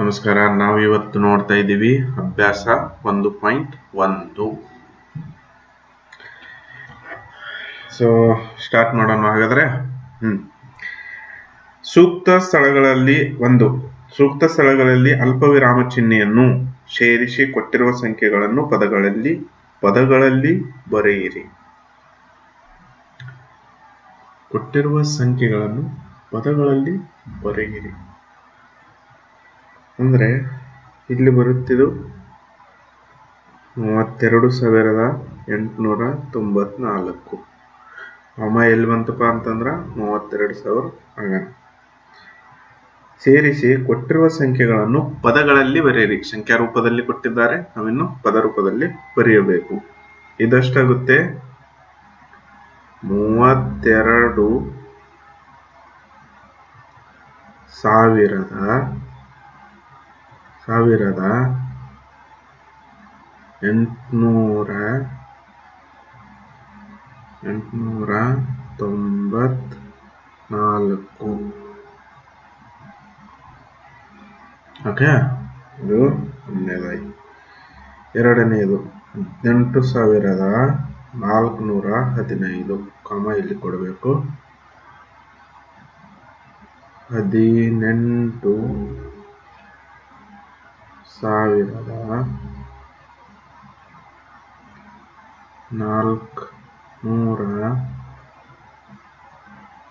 ನಮಸ್ಕಾರ, ನಾವು ಇವತ್ತು ನೋಡ್ತಾ ಇದ್ದೀವಿ ಅಭ್ಯಾಸ ಒಂದು ಪಾಯಿಂಟ್ ಒಂದು. ಸೊ ಸ್ಟಾರ್ಟ್ ಮಾಡೋಣ ಹಾಗಾದ್ರೆ. ಹ್ಮ್. ಸೂಕ್ತ ಸ್ಥಳಗಳಲ್ಲಿ ಒಂದು. ಸೂಕ್ತ ಸ್ಥಳಗಳಲ್ಲಿ ಅಲ್ಪ ವಿರಾಮ ಚಿಹ್ನೆಯನ್ನು ಸೇರಿಸಿ ಕೊಟ್ಟಿರುವ ಸಂಖ್ಯೆಗಳನ್ನು ಪದಗಳಲ್ಲಿ ಪದಗಳಲ್ಲಿ ಬರೆಯಿರಿ. ಕೊಟ್ಟಿರುವ ಸಂಖ್ಯೆಗಳನ್ನು ಪದಗಳಲ್ಲಿ ಬರೆಯಿರಿ. ಅಂದ್ರೆ ಇಲ್ಲಿ ಬರುತ್ತಿದ್ದು ಮೂವತ್ತೆರಡು ಸಾವಿರದ ಎಂಟುನೂರ ತೊಂಬತ್ನಾಲ್ಕು. ಅಮ್ಮ ಎಲ್ಲಿ ಬಂತಪ್ಪ ಅಂತಂದ್ರೆ ಮೂವತ್ತೆರಡು ಸಾವಿರ ಆಗ ಸೇರಿಸಿ ಕೊಟ್ಟಿರುವ ಸಂಖ್ಯೆಗಳನ್ನು ಪದಗಳಲ್ಲಿ ಬರೆಯಿರಿ. ಸಂಖ್ಯಾ ರೂಪದಲ್ಲಿ ಕೊಟ್ಟಿದ್ದಾರೆ, ನಾವಿನ್ನು ಪದ ರೂಪದಲ್ಲಿ ಬರೆಯಬೇಕು. ಇದಷ್ಟಾಗುತ್ತೆ. ಮೂವತ್ತೆರಡು ಸಾವಿರದ ಸಾವಿರದ ಎಂಟುನೂರ ಎಂಟುನೂರ ತೊಂಬತ್ನಾಲ್ಕು. ಓಕೆ, ಇದು ಒಂದನೇದಾಗಿ ಎರಡನೆಯದು ಹದಿನೆಂಟು ಸಾವಿರದ ನಾಲ್ಕುನೂರ ಹದಿನೈದು, ಕಾಮ ಇಲ್ಲಿ ಕೊಡಬೇಕು? ಹದಿನೆಂಟು ಸಾವಿರದ ನಾಲ್ಕು ನೂರ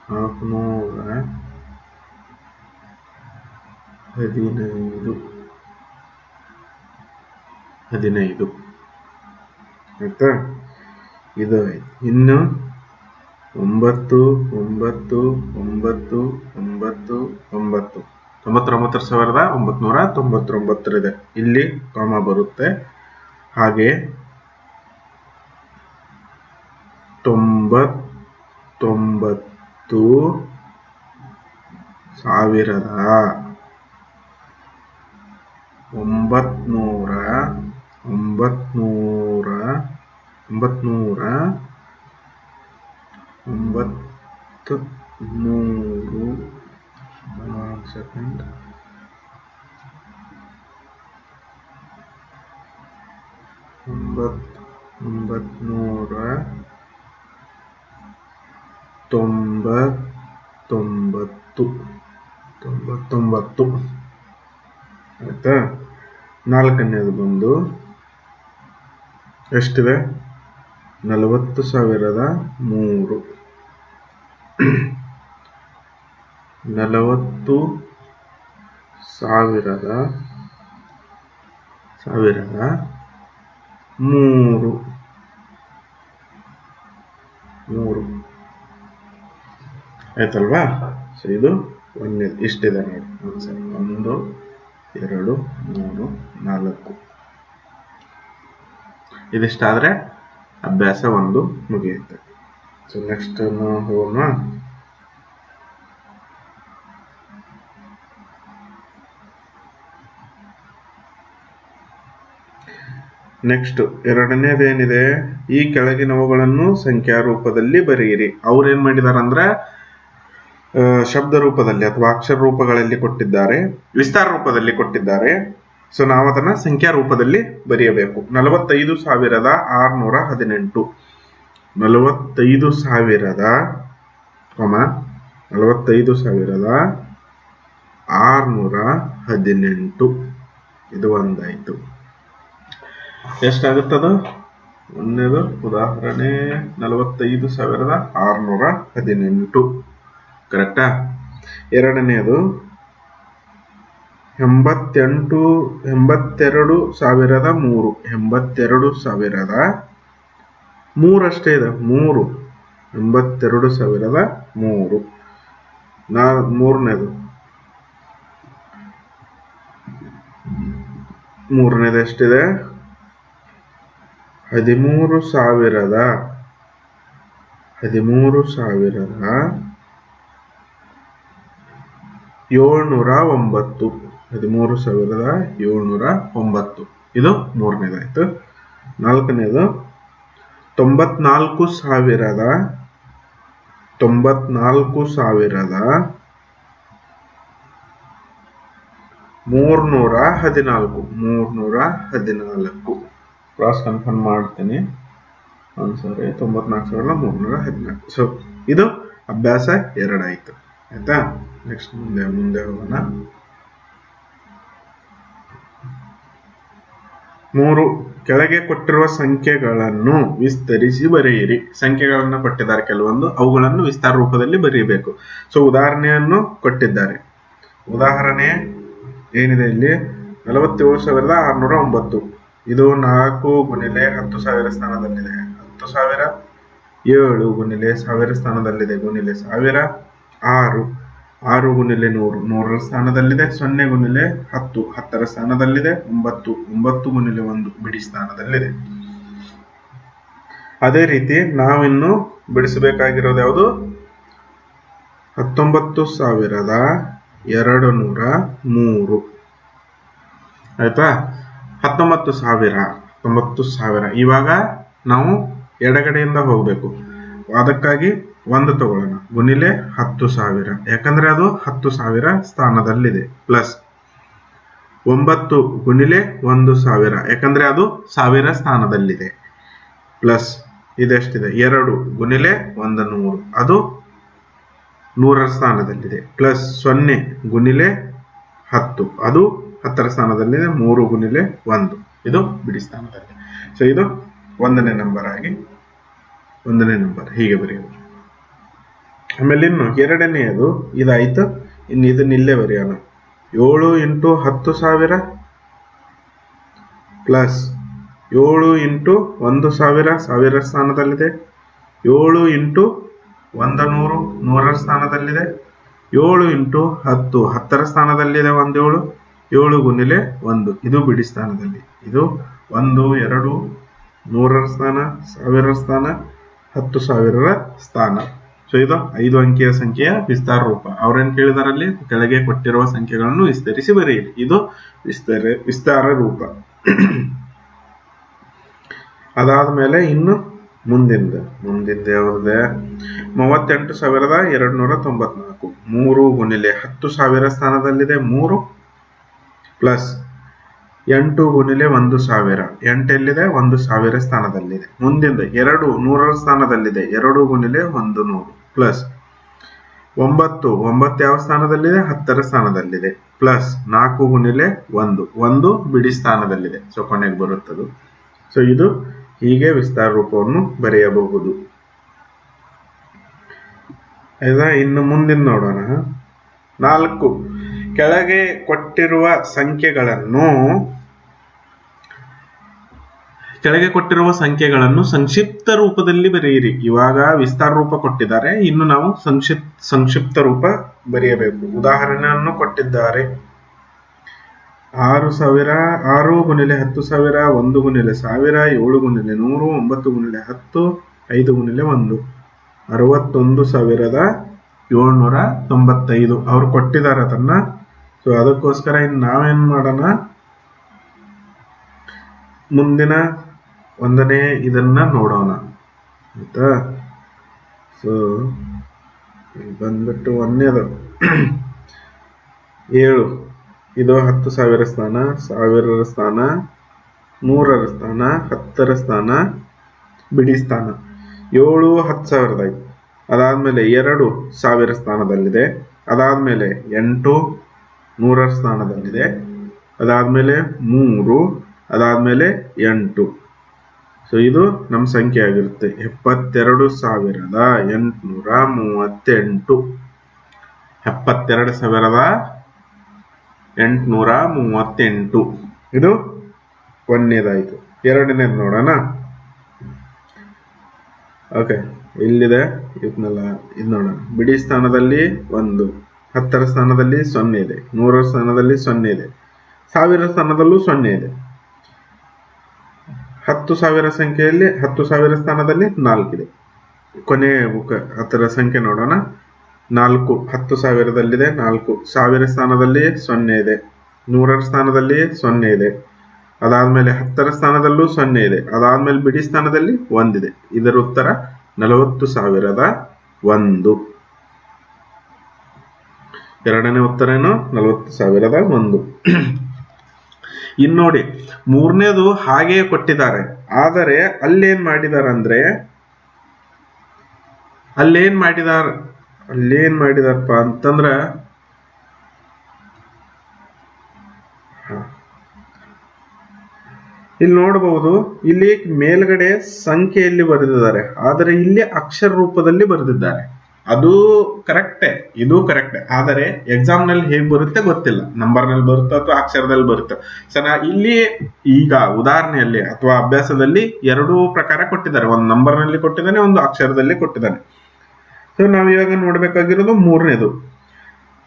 ನಾಲ್ಕುನೂರ ಹದಿನೈದು ಹದಿನೈದು ಆಯ್ತಾ? ಇದು ಇನ್ನು ಒಂಬತ್ತು ಒಂಬತ್ತು ಒಂಬತ್ತು ಒಂಬತ್ತು ಒಂಬತ್ತು. ತೊಂಬತ್ತೊಂಬತ್ತರ ಸಾವಿರದ ಒಂಬತ್ನೂರ ತೊಂಬತ್ತೊಂಬತ್ತರಿದೆ ಇಲ್ಲಿ ಕಾಮ ಬರುತ್ತೆ. ಹಾಗೆ ತೊಂಬತ್ತೊಂಬತ್ತು ಸಾವಿರದ ಒಂಬತ್ನೂರ ಒಂಬತ್ನೂರ ಒಂಬತ್ನೂರ ಒಂಬತ್ತು ನೂರು ಸೆಕೆಂಡ್ ಒಂಬತ್ತು ಒಂಬತ್ನೂರ ತೊಂಬತ್ತೊಂಬತ್ತು. ನಾಲ್ಕನೇದು ಬಂದು ಎಷ್ಟಿದೆ? ನಲವತ್ತು ಸಾವಿರದ ಮೂರು. ನಲವತ್ತು ಸಾವಿರದ ಸಾವಿರದ ಮೂರು. ಮೂರು. ಆಯ್ತಲ್ವಾ? ಸೊ ಇದು ಒಂದೇ, ಇಷ್ಟಿದೆ ನೋಡಿ. ಆನ್ಸರ್ ಒಂದು, ಎರಡು, ಮೂರು, ನಾಲ್ಕು. ಇದಿಷ್ಟಾದ್ರೆ ಅಭ್ಯಾಸ ಒಂದು ಮುಗಿಯುತ್ತೆ. ಸೊ ನೆಕ್ಸ್ಟ್ ಹೋಗೋಣ. ನೆಕ್ಸ್ಟ್ ಎರಡನೇದೇನಿದೆ, ಈ ಕೆಳಗಿನವುಗಳನ್ನು ಸಂಖ್ಯಾ ರೂಪದಲ್ಲಿ ಬರೆಯಿರಿ. ಅವ್ರು ಏನ್ ಮಾಡಿದಾರೆ ಅಂದ್ರೆ ಶಬ್ದ ರೂಪದಲ್ಲಿ ಅಥವಾ ಅಕ್ಷರ ರೂಪಗಳಲ್ಲಿ ಕೊಟ್ಟಿದ್ದಾರೆ ವಿಸ್ತಾರ ರೂಪದಲ್ಲಿ ಕೊಟ್ಟಿದ್ದಾರೆ. ಸೊ ನಾವು ಅದನ್ನ ಸಂಖ್ಯಾ ರೂಪದಲ್ಲಿ ಬರೆಯಬೇಕು. ನಲವತ್ತೈದು ಸಾವಿರದ ಆರ್ನೂರ ಹದಿನೆಂಟು. ನಲವತ್ತೈದು ಸಾವಿರದ ಕ್ರಮ ನಲವತ್ತೈದು ಸಾವಿರದ ಆರ್ನೂರ ಹದಿನೆಂಟು. ಇದು ಒಂದಾಯ್ತು. ಎಷ್ಟಾಗುತ್ತದು? ಒಂದನೇದು ಉದಾಹರಣೆ, ನಲವತ್ತೈದು ಸಾವಿರದ ಆರ್ನೂರ ಹದಿನೆಂಟು. ಕರೆಕ್ಟಾ ಎರಡನೆಯದು ಎಂಬತ್ತೆಂಟು, ಎಂಬತ್ತೆರಡು ಸಾವಿರದ ಮೂರು. ಎಂಬತ್ತೆರಡು ಸಾವಿರದ ಮೂರಷ್ಟೇ ಇದೆ. ಮೂರು, ಎಂಬತ್ತೆರಡು ಸಾವಿರದ ಮೂರು. ನಾ, ಮೂರನೇದು. ಮೂರನೇದು ಎಷ್ಟಿದೆ? ಹದಿಮೂರು ಸಾವಿರದ ಹದಿಮೂರು ಸಾವಿರದ ಏಳ್ನೂರ ಒಂಬತ್ತು. ಹದಿಮೂರು ಸಾವಿರದ ಏಳ್ನೂರ ಒಂಬತ್ತು. ಇದು ಮೂರನೇದಾಯಿತು. ನಾಲ್ಕನೇದು, ತೊಂಬತ್ನಾಲ್ಕು ಸಾವಿರದ ತೊಂಬತ್ನಾಲ್ಕು ಸಾವಿರದ ಮೂರ್ನೂರ ಹದಿನಾಲ್ಕು. ಮೂರ್ನೂರ ಹದಿನಾಲ್ಕು. ಕ್ರಾಸ್ ಕನ್ಫರ್ಮ್ ಮಾಡ್ತೀನಿ. ಒಂದು ಸಾರಿ ತೊಂಬತ್ನಾಲ್ಕು ಸಾವಿರದ ಮೂರ್ನೂರ ಹದಿನಾಲ್ಕು. ಸೊ ಇದು ಅಭ್ಯಾಸ ಎರಡಾಯಿತು. ಆಯ್ತಾ? ನೆಕ್ಸ್ಟ್ ಮುಂದೆ ಮುಂದೆ ಹೋಗೋಣ. ಮೂರು, ಕೆಳಗೆ ಕೊಟ್ಟಿರುವ ಸಂಖ್ಯೆಗಳನ್ನು ವಿಸ್ತರಿಸಿ ಬರೆಯಿರಿ. ಸಂಖ್ಯೆಗಳನ್ನು ಕೊಟ್ಟಿದ್ದಾರೆ ಕೆಲವೊಂದು, ಅವುಗಳನ್ನು ವಿಸ್ತಾರ ರೂಪದಲ್ಲಿ ಬರೆಯಬೇಕು ಸೊ ಉದಾಹರಣೆಯನ್ನು ಕೊಟ್ಟಿದ್ದಾರೆ. ಉದಾಹರಣೆ ಏನಿದೆ ಇಲ್ಲಿ? ನಲವತ್ತೇಳು ಸಾವಿರದ ಆರುನೂರ ಒಂಬತ್ತು. ಇದು ನಾಲ್ಕು ಗುಣಿಲೆ ಹತ್ತು ಸಾವಿರ ಸ್ಥಾನದಲ್ಲಿದೆ. ಹತ್ತು ಸಾವಿರ, ಏಳು ಗುಣಿಲೆ ಸಾವಿರ ಸ್ಥಾನದಲ್ಲಿದೆ. ಗುಣಿಲೆ ಸಾವಿರ, ಆರು ಆರು ಗುಣಿಲೆ ನೂರು, ನೂರರ ಸ್ಥಾನದಲ್ಲಿದೆ. ಸೊನ್ನೆ ಗುಣಿಲೆ ಹತ್ತು, ಹತ್ತರ ಸ್ಥಾನದಲ್ಲಿದೆ. ಒಂಬತ್ತು ಒಂಬತ್ತು ಗುಣಿಲೆ ಒಂದು ಬಿಡಿ ಸ್ಥಾನದಲ್ಲಿದೆ. ಅದೇ ರೀತಿ ನಾವಿನ್ನು ಬಿಡಿಸಬೇಕಾಗಿರೋದು ಯಾವುದು? ಹತ್ತೊಂಬತ್ತು ಸಾವಿರದ ಎರಡು ನೂರ ಮೂರು. ಆಯ್ತಾ? ಹತ್ತೊಂಬತ್ತು ಸಾವಿರ ಹತ್ತೊಂಬತ್ತು ಸಾವಿರ. ಇವಾಗ ನಾವು ಎಡಗಡೆಯಿಂದ ಹೋಗಬೇಕು. ಅದಕ್ಕಾಗಿ ಒಂದು ತಗೊಳ್ಳೋಣ. ಗುಣಿಲೆ ಹತ್ತು ಸಾವಿರ. ಯಾಕಂದ್ರೆ ಅದು ಹತ್ತು ಸಾವಿರ ಸ್ಥಾನದಲ್ಲಿದೆ. ಪ್ಲಸ್ ಒಂಬತ್ತು ಗುಣಿಲೆ ಒಂದು ಸಾವಿರ. ಯಾಕಂದ್ರೆ ಅದು ಸಾವಿರ ಸ್ಥಾನದಲ್ಲಿದೆ. ಪ್ಲಸ್ ಇದೆಷ್ಟಿದೆ? ಎರಡು ಗುಣಿಲೆ ಒಂದು ನೂರು. ಅದು ನೂರರ ಸ್ಥಾನದಲ್ಲಿದೆ. ಪ್ಲಸ್ ಸೊನ್ನೆ ಗುಣಿಲೆ ಹತ್ತು. ಅದು ಹತ್ತರ ಸ್ಥಾನದಲ್ಲಿದೆ, ಮೂರು ಗುಣಿಲೆ ಒಂದು. ಇದು ಬಿಡಿ ಸ್ಥಾನದಲ್ಲಿ. ಸೊ ಇದು ಒಂದನೇ ನಂಬರ್ ಆಗಿ, ಒಂದನೇ ನಂಬರ್ ಹೀಗೆ ಬರೆಯೋದು. ಆಮೇಲೆ ಇನ್ನು ಎರಡನೆಯದು, ಇದಾಯಿತು. ಇನ್ನು ಇದನ್ನ ಇಲ್ಲೇ ಬರೆಯೋಣ. ಏಳು ಇಂಟು ಹತ್ತು ಸಾವಿರ ಪ್ಲಸ್ ಏಳು ಇಂಟು ಒಂದು ಸಾವಿರ ಸಾವಿರ ಸ್ಥಾನದಲ್ಲಿದೆ. ಏಳು ಇಂಟು ಒಂದ ನೂರು, ನೂರರ ಸ್ಥಾನದಲ್ಲಿದೆ. ಏಳು ಇಂಟು ಹತ್ತು, ಹತ್ತರ ಸ್ಥಾನದಲ್ಲಿದೆ ಒಂದು ಏಳು ಗುಣಿಲೆ ಒಂದು. ಇದು ಬಿಡಿ ಸ್ಥಾನದಲ್ಲಿ. ಇದು ಒಂದು, ಎರಡು ನೂರರ ಸ್ಥಾನ ಸಾವಿರ ಸ್ಥಾನ, ಹತ್ತು ಸಾವಿರರ ಸ್ಥಾನ. ಸೊ ಇದು ಐದು ಅಂಕಿಯ ಸಂಖ್ಯೆಯ ವಿಸ್ತಾರ ರೂಪ. ಅವ್ರೇನ್ ಕೇಳಿದಾರಲ್ಲಿ? ಕೆಳಗೆ ಕೊಟ್ಟಿರುವ ಸಂಖ್ಯೆಗಳನ್ನು ವಿಸ್ತರಿಸಿ ಬರೆಯಿರಿ. ಇದು ವಿಸ್ತಾರ ವಿಸ್ತಾರ ರೂಪ. ಅದಾದ ಮೇಲೆ ಇನ್ನು ಮುಂದಿಂದ ಮುಂದಿಂದ ಯಾವ್ದಿದೆ ಮೂವತ್ತೆಂಟು ಸಾವಿರದ ಎರಡು ನೂರ ತೊಂಬತ್ನಾಲ್ಕು. ಮೂರು ಗುಣಿಲೆ ಹತ್ತು ಸಾವಿರ ಸ್ಥಾನದಲ್ಲಿದೆ. ಮೂರು ಪ್ಲಸ್ ಎಂಟು ಗುಣಿಲೆ ಒಂದು ಸಾವಿರ. ಎಂಟೆಲ್ಲಿದೆ? ಒಂದು ಸಾವಿರ ಸ್ಥಾನದಲ್ಲಿದೆ. ಮುಂದಿಂದ ಎರಡು ನೂರರ ಸ್ಥಾನದಲ್ಲಿದೆ. ಎರಡು ಗುಣಿಲೆ ಒಂದು ನೂರು. ಪ್ಲಸ್ ಒಂಬತ್ತು ಒಂಬತ್ತು ಯಾವ ಸ್ಥಾನದಲ್ಲಿದೆ? ಹತ್ತರ ಸ್ಥಾನದಲ್ಲಿದೆ. ಪ್ಲಸ್ ನಾಲ್ಕು ಗುಣಿಲೆ ಒಂದು. ಒಂದು ಬಿಡಿ ಸ್ಥಾನದಲ್ಲಿದೆ. ಸೊ, ಕೊನೆಗೆ ಬರುತ್ತದು. ಸೊ, ಇದು ಹೀಗೆ ವಿಸ್ತಾರ ರೂಪವನ್ನು ಬರೆಯಬಹುದು. ಆಯ್ತಾ ಇನ್ನು ಮುಂದಿನ ನೋಡೋಣ. ನಾಲ್ಕು. ಕೆಳಗೆ ಕೊಟ್ಟಿರುವ ಸಂಖ್ಯೆಗಳನ್ನು, ಕೆಳಗೆ ಕೊಟ್ಟಿರುವ ಸಂಖ್ಯೆಗಳನ್ನು ಸಂಕ್ಷಿಪ್ತ ರೂಪದಲ್ಲಿ ಬರೆಯಿರಿ. ಇವಾಗ ವಿಸ್ತಾರ ರೂಪ ಕೊಟ್ಟಿದ್ದಾರೆ. ಇನ್ನು ನಾವು ಸಂಕ್ಷಿಪ್, ಸಂಕ್ಷಿಪ್ತ ರೂಪ ಬರೆಯಬೇಕು. ಉದಾಹರಣೆಯನ್ನು ಕೊಟ್ಟಿದ್ದಾರೆ. ಆರು ಸಾವಿರ, ಆರು ಗುಣಿಲೆ ಹತ್ತು ಸಾವಿರ, ಒಂದು ಗುಣಿಲೆ ಸಾವಿರ, ಏಳು ಗುಣಿಲೆ ನೂರು, ಒಂಬತ್ತು ಗುಣಿಲೆ ಹತ್ತು, ಐದು ಗುಣಿಲೆ ಒಂದು. ಅರವತ್ತೊಂದು ಸಾವಿರದ ಏಳ್ನೂರ ತೊಂಬತ್ತೈದು. ಅವರು ಕೊಟ್ಟಿದ್ದಾರೆ ಅದನ್ನ. ಸೊ ಅದಕ್ಕೋಸ್ಕರ ಇನ್ನು ನಾವೇನ್ ಮಾಡೋಣ? ಮುಂದಿನ ಒಂದನೇ ಇದನ್ನ ನೋಡೋಣ. ಆಯ್ತಾ? ಸೊ ಇಲ್ಲಿ ಬಂದ್ಬಿಟ್ಟು ಒಂದನೇದು. ಏಳು. ಇದು ಹತ್ತು ಸಾವಿರ ಸ್ಥಾನ, ಸಾವಿರರ ಸ್ಥಾನ, ನೂರರ ಸ್ಥಾನ, ಹತ್ತರ ಸ್ಥಾನ, ಬಿಡಿ ಸ್ಥಾನ. ಏಳು ಹತ್ತು ಸಾವಿರದ ಆಯ್ತು. ಅದಾದ್ಮೇಲೆ ಎರಡು ಸಾವಿರ ಸ್ಥಾನದಲ್ಲಿದೆ. ಅದಾದ್ಮೇಲೆ ಎಂಟು ನೂರರ ಸ್ಥಾನದಲ್ಲಿದೆ ಅದಾದಮೇಲೆ ಮೂರು, ಅದಾದಮೇಲೆ ಎಂಟು. ಸೊ ಇದು ನಮ್ಮ ಸಂಖ್ಯೆ ಆಗಿರುತ್ತೆ. ಎಪ್ಪತ್ತೆರಡು ಸಾವಿರದ ಎಂಟುನೂರ ಮೂವತ್ತೆಂಟು. ಎಪ್ಪತ್ತೆರಡು ಸಾವಿರದ ಎಂಟುನೂರ ಮೂವತ್ತೆಂಟು. ಇದು ಒಂದನೇದಾಯಿತು. ಎರಡನೇದು ನೋಡೋಣ. ಓಕೆ ಇಲ್ಲಿದೆ. ಇದನ್ನೆಲ್ಲ ಇದು ನೋಡೋಣ. ಬಿಡಿ ಸ್ಥಾನದಲ್ಲಿ ಒಂದು. ಹತ್ತರ ಸ್ಥಾನದಲ್ಲಿ ಸೊನ್ನೆ ಇದೆ. ನೂರರ ಸ್ಥಾನದಲ್ಲಿ ಸೊನ್ನೆ ಇದೆ. ಸಾವಿರ ಸ್ಥಾನದಲ್ಲೂ ಸೊನ್ನೆ ಇದೆ. ಹತ್ತು ಸಾವಿರ ಸಂಖ್ಯೆಯಲ್ಲಿ ಹತ್ತು ಸಾವಿರ ಸ್ಥಾನದಲ್ಲಿ ನಾಲ್ಕಿದೆ ಕೊನೆ ಬುಕ್ ಹತ್ತರ ಸಂಖ್ಯೆ ನೋಡೋಣ. ನಾಲ್ಕು ಹತ್ತು ಸಾವಿರದಲ್ಲಿದೆ, ನಾಲ್ಕು ಸಾವಿರ ಸ್ಥಾನದಲ್ಲಿ ಸೊನ್ನೆ ಇದೆ. ನೂರರ ಸ್ಥಾನದಲ್ಲಿ ಸೊನ್ನೆ ಇದೆ. ಅದಾದ್ಮೇಲೆ ಹತ್ತರ ಸ್ಥಾನದಲ್ಲೂ ಸೊನ್ನೆ ಇದೆ. ಅದಾದ್ಮೇಲೆ ಬಿಡಿ ಸ್ಥಾನದಲ್ಲಿ ಒಂದಿದೆ. ಇದರ ಉತ್ತರ ನಲವತ್ತು ಸಾವಿರದ ಒಂದು. ಎರಡನೇ ಉತ್ತರ ಏನು ನಲವತ್ತು ಸಾವಿರದ ಒಂದು. ಇನ್ನು ನೋಡಿ, ಮೂರನೇದು ಹಾಗೆಯೇ ಕೊಟ್ಟಿದ್ದಾರೆ. ಆದರೆ ಅಲ್ಲೇನ್ ಮಾಡಿದ್ದಾರೆ ಅಂದ್ರೆ ಅಲ್ಲೇನ್ ಮಾಡಿದಾರ, ಅಲ್ಲೇನ್ ಮಾಡಿದಾರಪ್ಪ ಅಂತಂದ್ರ. ಇಲ್ಲಿ ನೋಡಬಹುದು ಇಲ್ಲಿ ಮೇಲ್ಗಡೆ ಸಂಖ್ಯೆಯಲ್ಲಿ ಬರೆದಿದ್ದಾರೆ. ಆದರೆ ಇಲ್ಲಿ ಅಕ್ಷರ ರೂಪದಲ್ಲಿ ಬರೆದಿದ್ದಾರೆ. ಅದು ಕರೆಕ್ಟೇ ಇದು ಕರೆಕ್ಟೇ ಆದರೆ ಎಕ್ಸಾಮ್ನಲ್ಲಿ ಹೇಗ್ ಬರುತ್ತೆ ಗೊತ್ತಿಲ್ಲ. ನಂಬರ್ನಲ್ಲಿ ಬರುತ್ತೆ ಅಥವಾ ಅಕ್ಷರದಲ್ಲಿ ಬರುತ್ತೆ. ಸೊ ನಾ ಇಲ್ಲಿ ಈಗ ಉದಾಹರಣೆಯಲ್ಲಿ ಅಥವಾ ಅಭ್ಯಾಸದಲ್ಲಿ ಎರಡು ಪ್ರಕಾರ ಕೊಟ್ಟಿದ್ದಾರೆ. ಒಂದು ನಂಬರ್ನಲ್ಲಿ ಕೊಟ್ಟಿದ್ದಾನೆ, ಒಂದು ಅಕ್ಷರದಲ್ಲಿ ಕೊಟ್ಟಿದ್ದಾನೆ. ಸೊ ನಾವು ಇವಾಗ ನೋಡಬೇಕಾಗಿರೋದು ಮೂರನೇದು.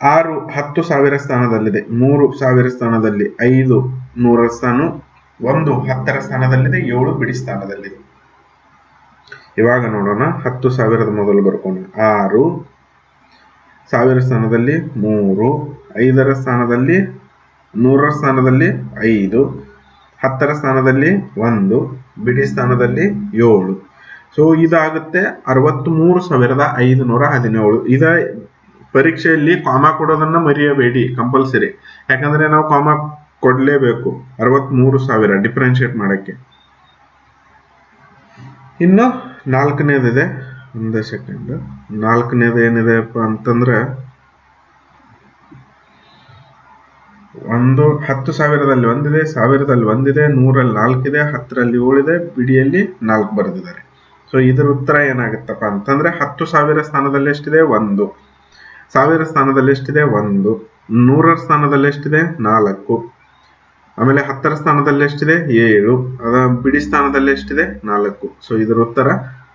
ಆರು ಹತ್ತು ಸಾವಿರ ಸ್ಥಾನದಲ್ಲಿದೆ. ಮೂರು ಸಾವಿರ ಸ್ಥಾನದಲ್ಲಿ ಐದು ನೂರ ಸ್ಥಾನ, ಒಂದು ಹತ್ತರ ಸ್ಥಾನದಲ್ಲಿದೆ, ಏಳು ಬಿಡಿ ಸ್ಥಾನದಲ್ಲಿದೆ. ಇವಾಗ ನೋಡೋಣ, ಹತ್ತು ಸಾವಿರದ ಮೊದಲು ಬರ್ಕೋಣ ಆರು ಸಾವಿರ ಸ್ಥಾನದಲ್ಲಿ ಮೂರು, ಐದರ ಸ್ಥಾನದಲ್ಲಿ ನೂರರ ಸ್ಥಾನದಲ್ಲಿ ಐದು, ಹತ್ತರ ಸ್ಥಾನದಲ್ಲಿ ಒಂದು, ಬಿಡಿ ಸ್ಥಾನದಲ್ಲಿ ಏಳು. ಸೊ ಇದಾಗುತ್ತೆ ಅರವತ್ತ್ಮೂರು ಸಾವಿರದ ಐದುನೂರ ಹದಿನೇಳು. ಇದ ಪರೀಕ್ಷೆಯಲ್ಲಿ ಕಾಮ ಕೊಡೋದನ್ನ ಮರೆಯಬೇಡಿ ಕಂಪಲ್ಸರಿ ಯಾಕಂದ್ರೆ ನಾವು ಕಾಮ ಕೊಡ್ಲೇಬೇಕು ಅರವತ್ತ್ಮೂರು ಸಾವಿರ ಡಿಫ್ರೆನ್ಶಿಯೇಟ್ ಮಾಡಕ್ಕೆ. ಇನ್ನು ನಾಲ್ಕನೇದಿದೆ? ಒಂದೇ ಸೆಕೆಂಡ್ ನಾಲ್ಕನೇದು ಏನಿದೆಪ್ಪ ಅಂತಂದ್ರೆ, ಒಂದು, ಹತ್ತು ಸಾವಿರದಲ್ಲಿ ಒಂದಿದೆ ಸಾವಿರದಲ್ಲಿ ಒಂದಿದೆ, ನೂರಲ್ಲಿ ನಾಲ್ಕಿದೆ, ಹತ್ತರಲ್ಲಿ ಏಳಿದೆ, ಬಿಡಿಯಲ್ಲಿ ನಾಲ್ಕು ಬರೆದಿದ್ದಾರೆ. ಸೊ ಇದರ ಉತ್ತರ ಏನಾಗುತ್ತಪ್ಪ ಅಂತಂದ್ರೆ, ಹತ್ತು ಸಾವಿರ ಸ್ಥಾನದಲ್ಲಿ ಎಷ್ಟಿದೆ? ಒಂದು. ಸಾವಿರ ಸ್ಥಾನದಲ್ಲಿ ಎಷ್ಟಿದೆ? ಒಂದು. ನೂರರ ಸ್ಥಾನದಲ್ಲಿ ಎಷ್ಟಿದೆ? ನಾಲ್ಕು. ಆಮೇಲೆ ಹತ್ತರ ಸ್ಥಾನದಲ್ಲಿ ಎಷ್ಟಿದೆ? ಏಳು. ಅದ ಬಿಡಿ ಸ್ಥಾನದಲ್ಲಿ ಎಷ್ಟಿದೆ? ನಾಲ್ಕು. ಸೊ ಇದರ ಉತ್ತರ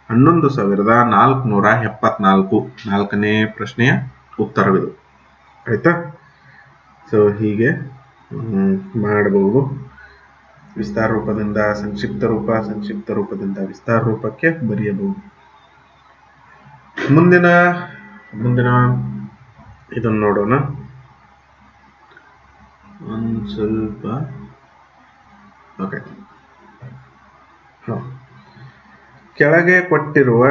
ಹನ್ನೊಂದು ಸಾವಿರದ ನಾಲ್ಕುನೂರ ಎಪ್ಪತ್ನಾಲ್ಕು. ನಾಲ್ಕನೇ ಪ್ರಶ್ನೆಯ ಉತ್ತರವಿದು. ಆಯ್ತಾ? ಸೊ ಹೀಗೆ ಮಾಡಬಹುದು. ವಿಸ್ತಾರ ರೂಪದಿಂದ ಸಂಕ್ಷಿಪ್ತ ರೂಪ, ಸಂಕ್ಷಿಪ್ತ ರೂಪದಿಂದ ವಿಸ್ತಾರ ರೂಪಕ್ಕೆ ಬರೆಯಬಹುದು. ಮುಂದಿನ ಮುಂದಿನ ಇದನ್ನು ನೋಡೋಣ. ಒಂದು ಸ್ವಲ್ಪ ಓಕೆ ಕೆಳಗೆ ಕೊಟ್ಟಿರುವ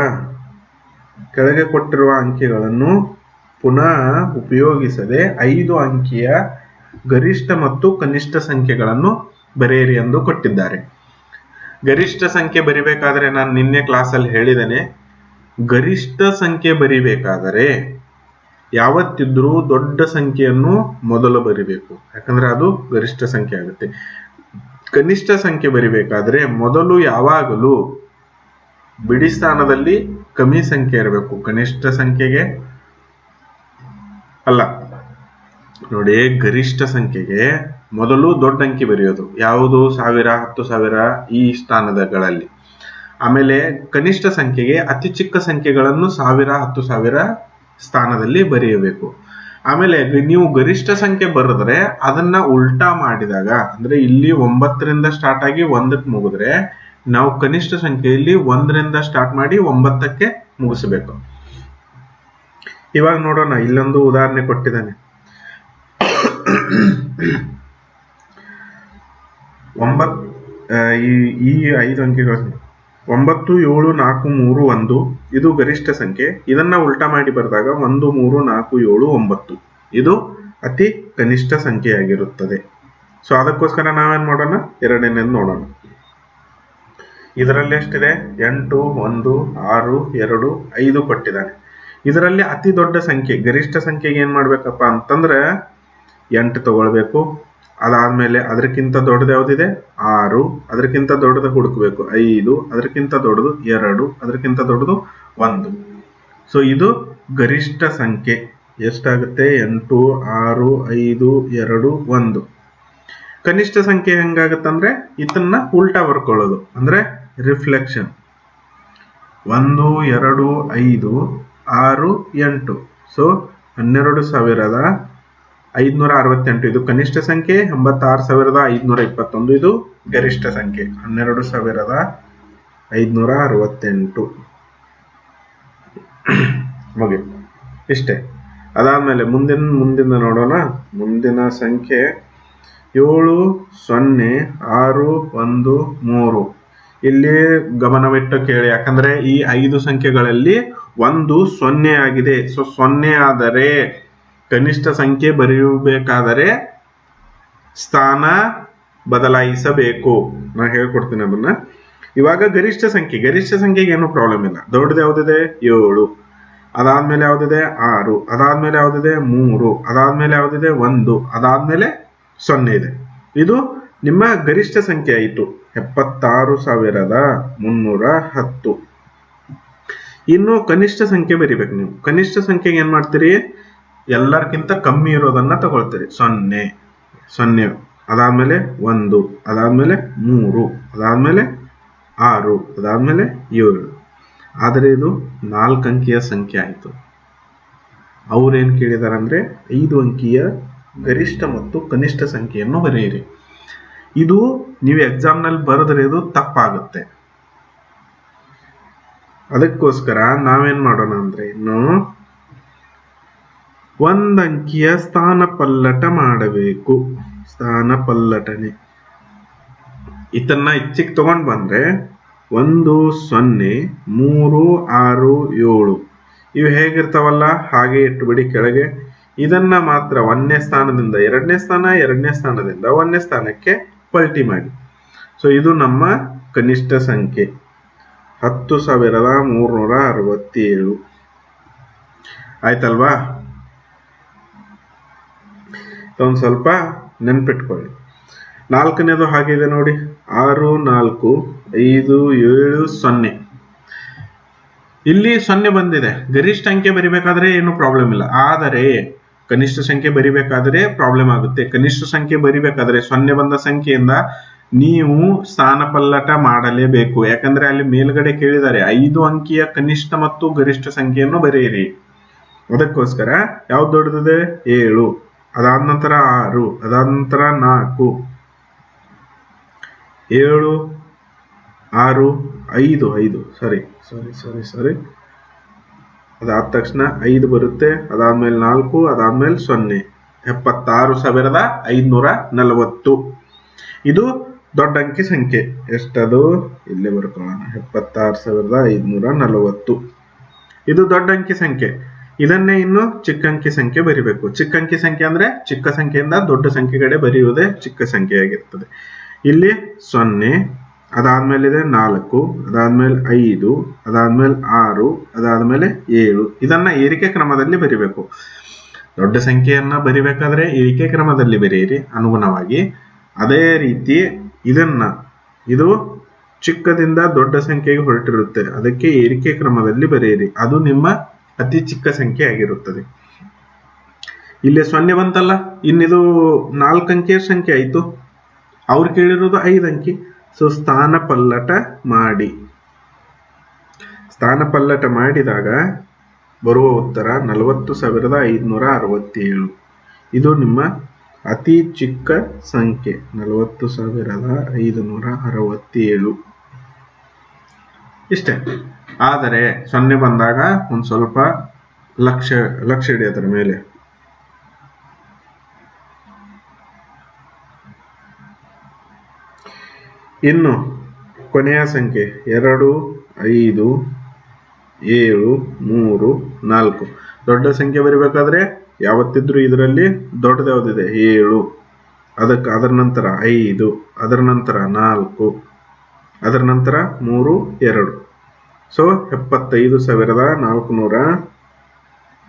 ಕೆಳಗೆ ಕೊಟ್ಟಿರುವ ಅಂಕಿಗಳನ್ನು ಪುನಃ ಉಪಯೋಗಿಸದೆ ಐದು ಅಂಕಿಯ ಗರಿಷ್ಠ ಮತ್ತು ಕನಿಷ್ಠ ಸಂಖ್ಯೆಗಳನ್ನು ಬರೆಯಿರಿ ಎಂದು ಕೊಟ್ಟಿದ್ದಾರೆ. ಗರಿಷ್ಠ ಸಂಖ್ಯೆ ಬರಿಬೇಕಾದ್ರೆ ನಾನು ನಿನ್ನೆ ಕ್ಲಾಸಲ್ಲಿ ಹೇಳಿದ್ದೇನೆ. ಗರಿಷ್ಠ ಸಂಖ್ಯೆ ಬರಿಬೇಕಾದರೆ ಯಾವತ್ತಿದ್ರೂ ದೊಡ್ಡ ಸಂಖ್ಯೆಯನ್ನು ಮೊದಲು ಬರಿಬೇಕು. ಯಾಕಂದ್ರೆ ಅದು ಗರಿಷ್ಠ ಸಂಖ್ಯೆ ಆಗುತ್ತೆ. ಕನಿಷ್ಠ ಸಂಖ್ಯೆ ಬರಿಬೇಕಾದ್ರೆ ಮೊದಲು ಯಾವಾಗಲೂ ಬಿಡಿ ಸ್ಥಾನದಲ್ಲಿ ಕಮ್ಮಿ ಸಂಖ್ಯೆ ಇರಬೇಕು. ಕನಿಷ್ಠ ಸಂಖ್ಯೆಗೆ ಅಲ್ಲ, ನೋಡಿ, ಗರಿಷ್ಠ ಸಂಖ್ಯೆಗೆ ಮೊದಲು ದೊಡ್ಡ ಅಂಕಿ ಬರೆಯೋದು. ಯಾವುದು? ಸಾವಿರ, ಹತ್ತು ಸಾವಿರ ಈ ಸ್ಥಾನದಗಳಲ್ಲಿ. ಆಮೇಲೆ ಕನಿಷ್ಠ ಸಂಖ್ಯೆಗೆ ಅತಿ ಚಿಕ್ಕ ಸಂಖ್ಯೆಗಳನ್ನು ಸಾವಿರ, ಹತ್ತು ಸಾವಿರ ಸ್ಥಾನದಲ್ಲಿ ಬರೆಯಬೇಕು. ಆಮೇಲೆ ನೀವು ಗರಿಷ್ಠ ಸಂಖ್ಯೆ ಬರೆದ್ರೆ ಅದನ್ನ ಉಲ್ಟಾ ಮಾಡಿದಾಗ, ಅಂದ್ರೆ ಇಲ್ಲಿ ಒಂಬತ್ತರಿಂದ ಸ್ಟಾರ್ಟ್ ಆಗಿ ಒಂದಕ್ಕೆ ಮುಗಿದ್ರೆ, ನಾವು ಕನಿಷ್ಠ ಸಂಖ್ಯೆಯಲ್ಲಿ ಒಂದರಿಂದ ಸ್ಟಾರ್ಟ್ ಮಾಡಿ ಒಂಬತ್ತಕ್ಕೆ ಮುಗಿಸಬೇಕು. ಇವಾಗ ನೋಡೋಣ, ಇಲ್ಲೊಂದು ಉದಾಹರಣೆ ಕೊಟ್ಟಿದ್ದಾನೆ. ಒಂಬತ್ ಈ ಐದು ಅಂಕಿಗಳು ಒಂಬತ್ತು ಏಳು ನಾಲ್ಕು ಮೂರು ಒಂದು, ಇದು ಗರಿಷ್ಠ ಸಂಖ್ಯೆ. ಇದನ್ನ ಉಲ್ಟಾ ಮಾಡಿ ಬರೆದಾಗ ಒಂದು ಮೂರು ನಾಲ್ಕು ಏಳು ಒಂಬತ್ತು. ಇದು ಅತಿ ಕನಿಷ್ಠ ಸಂಖ್ಯೆಯಾಗಿರುತ್ತದೆ. ಸೊ ಅದಕ್ಕೋಸ್ಕರ ನಾವೇನ್ ಮಾಡೋಣ? ಎರಡನೇದು ನೋಡೋಣ. ಇದರಲ್ಲಿ ಎಷ್ಟಿದೆ? ಎಂಟು, ಒಂದು, ಆರು, ಎರಡು, ಐದು ಕೊಟ್ಟಿದ್ದಾನೆ. ಇದರಲ್ಲಿ ಅತಿ ದೊಡ್ಡ ಸಂಖ್ಯೆ, ಗರಿಷ್ಠ ಸಂಖ್ಯೆಗೆ ಏನ್ ಮಾಡ್ಬೇಕಪ್ಪ ಅಂತಂದ್ರೆ ಎಂಟು ತಗೊಳ್ಬೇಕು ಅದಾದ್ಮೇಲೆ ಅದಕ್ಕಿಂತ ದೊಡ್ಡದು ಯಾವ್ದಿದೆ? ಆರು. ಅದಕ್ಕಿಂತ ದೊಡ್ಡದು ಹುಡುಕ್ಬೇಕು. ಐದು. ಅದಕ್ಕಿಂತ ದೊಡ್ಡದು ಎರಡು. ಅದಕ್ಕಿಂತ ದೊಡ್ಡದು ಒಂದು. ಸೊ ಇದು ಗರಿಷ್ಠ ಸಂಖ್ಯೆ. ಎಷ್ಟಾಗುತ್ತೆ? ಎಂಟು, ಆರು, ಐದು, ಎರಡು, ಒಂದು. ಕನಿಷ್ಠ ಸಂಖ್ಯೆ ಹೆಂಗಾಗತ್ತಂದ್ರೆ, ಇದನ್ನ ಉಲ್ಟಾ ಬರ್ಕೊಳ್ಳೋದು. ಅಂದ್ರೆ ರಿಫ್ಲೆಕ್ಷನ್ ಒಂದು, ಎರಡು, ಐದು, ಆರು, ಎಂಟು. ಸೊ ಹನ್ನೆರಡು ಸಾವಿರದ ಐದ್ನೂರ ಅರವತ್ತೆಂಟು ಇದು ಕನಿಷ್ಠ ಸಂಖ್ಯೆ, ಎಂಬತ್ತಾರು ಸಾವಿರದ ಐದ್ನೂರ ಇಪ್ಪತ್ತೊಂದು ಇದು ಗರಿಷ್ಠ ಸಂಖ್ಯೆ, ಹನ್ನೆರಡು ಸಾವಿರದ ಐದ್ನೂರ ಅರವತ್ತೆಂಟು ಮುಗಿ ಇಷ್ಟೇ. ಅದಾದ್ಮೇಲೆ ಮುಂದಿನ ಮುಂದಿನ ನೋಡೋಣ. ಮುಂದಿನ ಸಂಖ್ಯೆ ಏಳು, ಸೊನ್ನೆ, ಆರು, ಒಂದು, ಮೂರು. ಇಲ್ಲಿ ಗಮನವಿಟ್ಟು ಕೇಳಿ. ಯಾಕಂದ್ರೆ ಈ ಐದು ಸಂಖ್ಯೆಗಳಲ್ಲಿ ಒಂದು ಸೊನ್ನೆ ಆಗಿದೆ. ಸೊ ಸೊನ್ನೆ ಆದರೆ ಕನಿಷ್ಠ ಸಂಖ್ಯೆ ಬರೆಯಬೇಕಾದರೆ ಸ್ಥಾನ ಬದಲಾಯಿಸಬೇಕು. ನಾನು ಹೇಳ್ಕೊಡ್ತೀನಿ ಅದನ್ನ? ಇವಾಗ ಗರಿಷ್ಠ ಸಂಖ್ಯೆ, ಗರಿಷ್ಠ ಸಂಖ್ಯೆಗೆ ಏನು ಪ್ರಾಬ್ಲಮ್ ಇಲ್ಲ. ದೊಡ್ಡದು ಯಾವ್ದಿದೆ? ಏಳು. ಅದಾದ್ಮೇಲೆ ಯಾವ್ದಿದೆ? ಆರು. ಅದಾದ್ಮೇಲೆ ಯಾವ್ದಿದೆ? ಮೂರು. ಅದಾದ್ಮೇಲೆ ಯಾವ್ದಿದೆ? ಒಂದು. ಅದಾದ್ಮೇಲೆ ಸೊನ್ನೆ ಇದೆ. ಇದು ನಿಮ್ಮ ಗರಿಷ್ಠ ಸಂಖ್ಯೆ ಆಯಿತು. ಎಪ್ಪತ್ತಾರು ಸಾವಿರದ ಮುನ್ನೂರ ಹತ್ತು. ಇನ್ನು ಕನಿಷ್ಠ ಸಂಖ್ಯೆ ಬರಿಬೇಕು ನೀವು. ಕನಿಷ್ಠ ಸಂಖ್ಯೆಗೆ ಏನ್ ಮಾಡ್ತೀರಿ? ಎಲ್ಲರಿಗಿಂತ ಕಮ್ಮಿ ಇರೋದನ್ನ ತಗೊಳ್ತೀರಿ. ಸೊನ್ನೆ ಸೊನ್ನೆ ಅದಾದ್ಮೇಲೆ ಒಂದು, ಅದಾದ್ಮೇಲೆ ಮೂರು, ಅದಾದ್ಮೇಲೆ ಆರು, ಅದಾದ್ಮೇಲೆ ಏಳು. ಆದರೆ ಇದು ನಾಲ್ಕು ಅಂಕಿಯ ಸಂಖ್ಯೆ ಆಯಿತು. ಅವ್ರೇನು ಕೇಳಿದಾರಂದ್ರೆ ಐದು ಅಂಕಿಯ ಗರಿಷ್ಠ ಮತ್ತು ಕನಿಷ್ಠ ಸಂಖ್ಯೆಯನ್ನು ಬರೆಯಿರಿ. ಇದು ನೀವು ಎಕ್ಸಾಮ್ನಲ್ಲಿ ಬರೆದ್ರೆ ಇದು ತಪ್ಪಾಗುತ್ತೆ. ಅದಕ್ಕೋಸ್ಕರ ನಾವೇನ್ ಮಾಡೋಣ ಅಂದ್ರೆ ಇನ್ನು ಒಂದ್ ಅಂಕಿಯ ಸ್ಥಾನ ಪಲ್ಲಟ ಮಾಡಬೇಕು. ಸ್ಥಾನ ಪಲ್ಲಟನೆ ಇದನ್ನ ಇಚ್ಚಿಗೆ ತಗೊಂಡ್ ಬಂದ್ರೆ ಒಂದು, ಸೊನ್ನೆ, ಮೂರು, ಆರು, ಏಳು. ಇವು ಹೇಗಿರ್ತಾವಲ್ಲ? ಹಾಗೆ ಇಟ್ಟುಬಿಡಿ ಕೆಳಗೆ. ಇದನ್ನ ಮಾತ್ರ ಒಂದನೇ ಸ್ಥಾನದಿಂದ, ಎರಡನೇ ಸ್ಥಾನ, ಎರಡನೇ ಸ್ಥಾನದಿಂದ, ಒಂದನೇ ಸ್ಥಾನಕ್ಕೆ ಪಲ್ಟಿ ಮಾಡಿ. ಸೊ ಇದು ನಮ್ಮ ಕನಿಷ್ಠ ಸಂಖ್ಯೆ. ಹತ್ತು ಸಾವಿರದ ಮೂರ್ನೂರ ಅರವತ್ತೇಳು. ಆಯ್ತಲ್ವಾ? ಒಂದು ಸ್ವಲ್ಪ ನೆನ್ಪಿಟ್ಕೊಳ್ಳಿ. ನಾಲ್ಕನೇದು ಹಾಗಿದೆ ನೋಡಿ. ಆರು, ನಾಲ್ಕು, ಐದು, ಏಳು, ಸೊನ್ನೆ. ಇಲ್ಲಿ ಸೊನ್ನೆ ಬಂದಿದೆ. ಗರಿಷ್ಠ ಅಂಕೆ ಬರಿಬೇಕಾದ್ರೆ ಏನು ಪ್ರಾಬ್ಲಮ್ ಇಲ್ಲ. ಆದರೆ ಕನಿಷ್ಠ ಸಂಖ್ಯೆ ಬರಿಬೇಕಾದ್ರೆ ಪ್ರಾಬ್ಲಮ್ ಆಗುತ್ತೆ. ಕನಿಷ್ಠ ಸಂಖ್ಯೆ ಬರಿಬೇಕಾದ್ರೆ ಸೊನ್ನೆ ಬಂದ ಸಂಖ್ಯೆಯಿಂದ ನೀವು ಸ್ಥಾನ ಪಲ್ಲಟ ಮಾಡಲೇಬೇಕು. ಯಾಕಂದ್ರೆ ಅಲ್ಲಿ ಮೇಲ್ಗಡೆ ಕೇಳಿದ್ದಾರೆ, ಐದು ಅಂಕಿಯ ಕನಿಷ್ಠ ಮತ್ತು ಗರಿಷ್ಠ ಸಂಖ್ಯೆಯನ್ನು ಬರೆಯಿರಿ. ಅದಕ್ಕೋಸ್ಕರ ಯಾವ್ದು ದೊಡ್ಡದಿದೆ? ಏಳು. ಅದಾದ ನಂತರ ಆರು ಅದಾದ ನಂತರ ನಾಲ್ಕು, ಏಳು, ಆರು, ಐದು ಐದು. ಸಾರಿ ಸಾರಿ ಸಾರಿ ಸಾರಿ ಅದಾದ ತಕ್ಷಣ ಐದು ಬರುತ್ತೆ, ಅದಾದ್ಮೇಲೆ ನಾಲ್ಕು, ಅದಾದ್ಮೇಲೆ ಸೊನ್ನೆ. ಎಪ್ಪತ್ತಾರು ಸಾವಿರದ ಐದುನೂರ ನಲವತ್ತು. ಇದು ದೊಡ್ಡ ಅಂಕಿ ಸಂಖ್ಯೆ. ಎಷ್ಟದು? ಇಲ್ಲೇ ಬರ್ಕೊಳ್ಳೋಣ. ಎಪ್ಪತ್ತಾರು ಸಾವಿರದ ಐದುನೂರ ನಲವತ್ತು. ಇದು ದೊಡ್ಡ ಅಂಕಿ ಸಂಖ್ಯೆ. ಇದನ್ನೇ ಇನ್ನು ಚಿಕ್ಕಂಕಿ ಸಂಖ್ಯೆ ಬರಿಬೇಕು. ಚಿಕ್ಕಂಕಿ ಸಂಖ್ಯೆ ಅಂದ್ರೆ ಚಿಕ್ಕ ಸಂಖ್ಯೆಯಿಂದ ದೊಡ್ಡ ಸಂಖ್ಯೆ ಕಡೆ ಬರೆಯುವುದೇ ಚಿಕ್ಕ ಸಂಖ್ಯೆಯಾಗಿರ್ತದೆ. ಇಲ್ಲಿ ಸೊನ್ನೆ ಅದಾದ್ಮೇಲೆ ಇದೆ ನಾಲ್ಕು, ಅದಾದ್ಮೇಲೆ ಐದು, ಅದಾದ್ಮೇಲೆ ಆರು, ಅದಾದ್ಮೇಲೆ ಏಳು. ಇದನ್ನ ಏರಿಕೆ ಕ್ರಮದಲ್ಲಿ ಬರಿಬೇಕು. ದೊಡ್ಡ ಸಂಖ್ಯೆಯನ್ನ ಬರಿಬೇಕಾದ್ರೆ ಏರಿಕೆ ಕ್ರಮದಲ್ಲಿ ಬರೆಯಿರಿ ಅನುಗುಣವಾಗಿ. ಅದೇ ರೀತಿ ಇದನ್ನ, ಇದು ಚಿಕ್ಕದಿಂದ ದೊಡ್ಡ ಸಂಖ್ಯೆಗೆ ಹೊರಟಿರುತ್ತೆ. ಅದಕ್ಕೆ ಏರಿಕೆ ಕ್ರಮದಲ್ಲಿ ಬರೆಯಿರಿ. ಅದು ನಿಮ್ಮ ಅತಿ ಚಿಕ್ಕ ಸಂಖ್ಯೆ ಆಗಿರುತ್ತದೆ. ಇಲ್ಲಿ ಸೊನ್ನೆ ಬಂತಲ್ಲ, ಇನ್ನಿದು ನಾಲ್ಕು ಅಂಕಿಯ ಸಂಖ್ಯೆ ಆಯ್ತು. ಅವ್ರು ಕೇಳಿರೋದು ಐದು ಅಂಕಿ. ಸೊ ಸ್ಥಾನ ಪಲ್ಲಟ ಮಾಡಿ. ಸ್ಥಾನ ಪಲ್ಲಟ ಮಾಡಿದಾಗ ಬರುವ ಉತ್ತರ ನಲವತ್ತು ಸಾವಿರದ ಐದುನೂರ ಅರವತ್ತೇಳು. ಇದು ನಿಮ್ಮ ಅತಿ ಚಿಕ್ಕ ಸಂಖ್ಯೆ, ನಲವತ್ತು ಸಾವಿರದ ಐದುನೂರ ಅರವತ್ತೇಳು. ಇಷ್ಟೇ. ಆದರೆ ಸೊನ್ನೆ ಬಂದಾಗ ಒಂದು ಸ್ವಲ್ಪ ಲಕ್ಷ ಲಕ್ಷ ಇಡಿ ಅದರ ಮೇಲೆ. ಇನ್ನು ಕೊನೆಯ ಸಂಖ್ಯೆ ಎರಡು, ಐದು, ಏಳು, ಮೂರು, ನಾಲ್ಕು. ದೊಡ್ಡ ಸಂಖ್ಯೆ ಬರಿಬೇಕಾದ್ರೆ ಯಾವತ್ತಿದ್ರೂ ಇದರಲ್ಲಿ ದೊಡ್ಡದು ಯಾವುದಿದೆ? ಏಳು. ಅದಕ್ಕೆ ಅದರ ನಂತರ ಐದು, ಅದರ ನಂತರ ನಾಲ್ಕು, ಅದರ ನಂತರ ಮೂರು, ಎರಡು. ಸೊ ಎಪ್ಪತ್ತೈದು ಸಾವಿರದ ನಾಲ್ಕುನೂರ